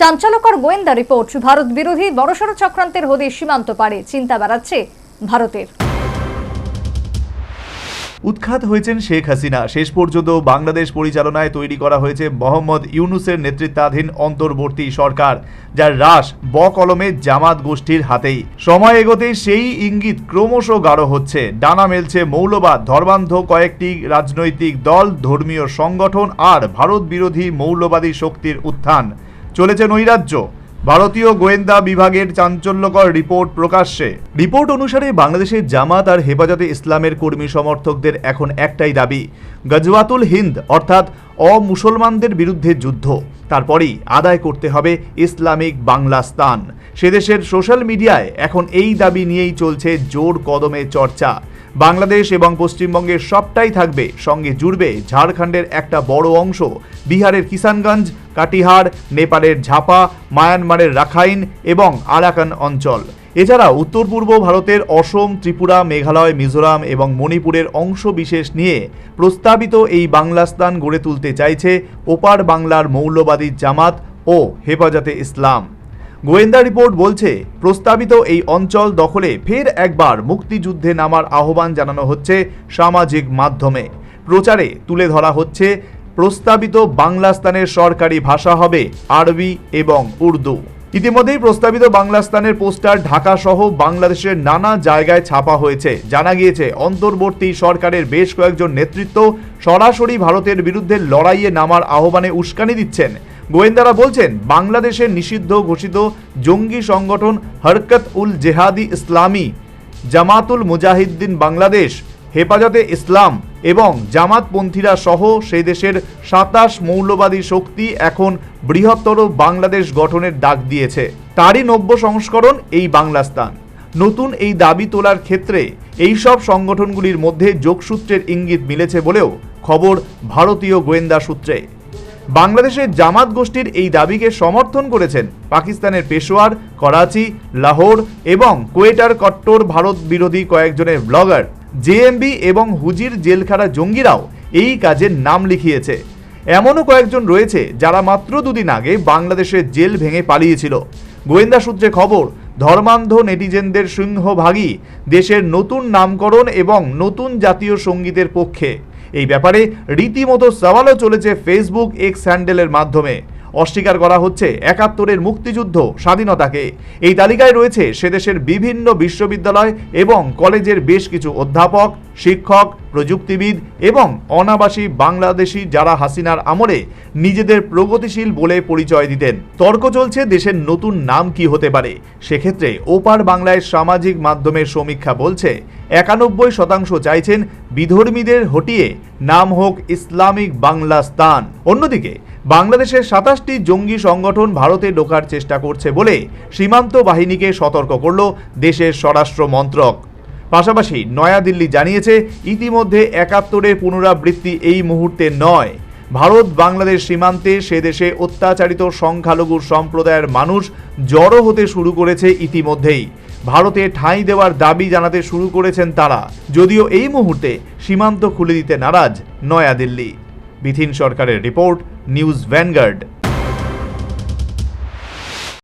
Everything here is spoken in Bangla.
চাঞ্চল্যকর গোয়েন্দা রিপোর্ট। ভারত বিরোধী বড়সড় চক্রান্তের হদে সীমান্ত পারে চিন্তা বাড়াচ্ছে ভারতের। উৎখাত হয়েছেন শেখ হাসিনা। শেষ পর্যন্ত বাংলাদেশ পরিচালনায় তৈরি করা হয়েছে মোহাম্মদ ইউনুসের নেতৃত্বাধীন অন্তর্বর্তী সরকার, যার রাস ব কলমে জামাত গোষ্ঠীর হাতেই। সময় এগোতে সেই ইঙ্গিত ক্রমশ গাঢ় হচ্ছে। ডানা মেলছে মৌলবাদ, ধর্মান্ধ কয়েকটি রাজনৈতিক দল, ধর্মীয় সংগঠন আর ভারত বিরোধী মৌলবাদী শক্তির উত্থান। চলেছে নৈরাজ্য। ভারতীয় গোয়েন্দা বিভাগের চাঞ্চল্যকর রিপোর্ট প্রকাশ্যে। রিপোর্ট অনুসারে বাংলাদেশের জামাত আর হেফাজতে ইসলামের কর্মী সমর্থকদের এখন একটাই দাবি, গজওয়াতুল হিন্দ, অর্থাৎ অমুসলমানদের বিরুদ্ধে যুদ্ধ। তারপরেই আদায় করতে হবে ইসলামিক বাংলাস্তান সেদেশের সোশ্যাল মিডিয়ায় এখন এই দাবি নিয়েই চলছে জোর কদমে চর্চা। বাংলাদেশ এবং পশ্চিমবঙ্গের সবটাই থাকবে, সঙ্গে জুড়বে ঝাড়খণ্ডের একটা বড় অংশ। বিহারের কিষানগঞ্জ, কাটিহার, নেপালের ঝাপা, মায়ানমারের রাখাইন এবং আরাকান অঞ্চল। এছাড়া উত্তর পূর্ব ভারতের অসম, ত্রিপুরা, মেঘালয়, মিজোরাম এবং মণিপুরের অংশ বিশেষ নিয়ে প্রস্তাবিত এই বাংলাস্তান গড়ে তুলতে চাইছে ওপার বাংলার মৌলবাদী জামাত ও হেফাজতে ইসলাম। গোয়েন্দা রিপোর্ট বলছে, প্রস্তাবিত এই অঞ্চল দখলে ফের একবার মুক্তিযুদ্ধে নামার আহ্বান জানানো হচ্ছে সামাজিক মাধ্যমে। প্রচারে তুলে ধরা হচ্ছে, প্রস্তাবিত বাংলাস্তানের সরকারি ভাষা হবে আরবি এবং উর্দু। ইতিমধ্যেই প্রস্তাবিত বাংলাস্তানের পোস্টার ঢাকা সহ বাংলাদেশের নানা জায়গায় ছাপা হয়েছে। জানা গিয়েছে, অন্তর্বর্তী সরকারের বেশ কয়েকজন নেতৃত্ব সরাসরি ভারতের বিরুদ্ধে লড়াইয়ে নামার আহ্বানে উস্কানি দিচ্ছেন। গোয়েন্দারা বলছেন বাংলাদেশের নিষিদ্ধ ঘোষিত জঙ্গি সংগঠন হরকত উল জেহাদি ইসলামী, জামাতুল মুজাহিদ্দিন বাংলাদেশ, হেফাজতে ইসলাম এবং জামাতপন্থীরা সহ সেই দেশের সাতাশ মৌলবাদী শক্তি এখন বৃহত্তর বাংলাদেশ গঠনের ডাক দিয়েছে। তারই নব্য সংস্করণ এই বাংলাস্তান নতুন এই দাবি তোলার ক্ষেত্রে এই সব সংগঠনগুলির মধ্যে যোগসূত্রের ইঙ্গিত মিলেছে বলেও খবর ভারতীয় গোয়েন্দা সূত্রে। বাংলাদেশের জামাত গোষ্ঠীর এই দাবিকে সমর্থন করেছেন পাকিস্তানের পেশোয়ার, করাচি, লাহোর এবং কোয়েটার কট্টর ভারত বিরোধী কয়েকজনের ব্লগার, জেএমবি এবং হুজির জেলখানা জঙ্গিরাও এই কাজের নাম লিখিয়েছে। এমনও কয়েকজন রয়েছে যারা মাত্র দুদিন আগে বাংলাদেশের জেল ভেঙে পালিয়েছিল। গোয়েন্দা সূত্রে খবর, ধর্মান্ধ নেটিজেনদের সিংহভাগই দেশের নতুন নামকরণ এবং নতুন জাতীয় সঙ্গীতের পক্ষে। এই ব্যাপারে রীতিমতো সওয়ালও চলেছে ফেসবুক এক্স হ্যান্ডেলের মাধ্যমে। অস্বীকার করা হচ্ছে একাত্তরের মুক্তিযুদ্ধ স্বাধীনতাকে। এই তালিকায় রয়েছে সেদেশের বিভিন্ন বিশ্ববিদ্যালয় এবং কলেজের বেশ কিছু অধ্যাপক, শিক্ষক প্রযুক্তিবিদ এবং অনাবাসী বাংলাদেশি যারা হাসিনার আমলে নিজেদের প্রগতিশীল বলে পরিচয় দিতেন। তর্ক চলছে দেশের নতুন নাম কি হতে পারে? সেক্ষেত্রে ওপার বাংলায় সামাজিক মাধ্যমের সমীক্ষা বলছে, একানব্বই শতাংশ চাইছেন বিধর্মীদের হটিয়ে নাম হোক ইসলামিক বাংলাস্তান অন্যদিকে, বাংলাদেশের সাতাশটি জঙ্গি সংগঠন ভারতে ঢোকার চেষ্টা করছে বলে সীমান্ত বাহিনীকে সতর্ক করল দেশের স্বরাষ্ট্র মন্ত্রক। পাশাপাশি নয়াদিল্লি জানিয়েছে, ইতিমধ্যে একাত্তরের পুনরাবৃত্তি এই মুহূর্তে নয়। ভারত, বাংলাদেশ সীমান্তে সে দেশে অত্যাচারিত সংখ্যালঘু সম্প্রদায়ের মানুষ জড়ো হতে শুরু করেছে ইতিমধ্যেই। ভারতে ঠাঁই দেওয়ার দাবি জানাতে শুরু করেছেন তারা। যদিও এই মুহূর্তে সীমান্ত খুলে দিতে নারাজ নয়াদিল্লি। বিথিন সরকারের রিপোর্ট, নিউজ ভ্যানগার্ড।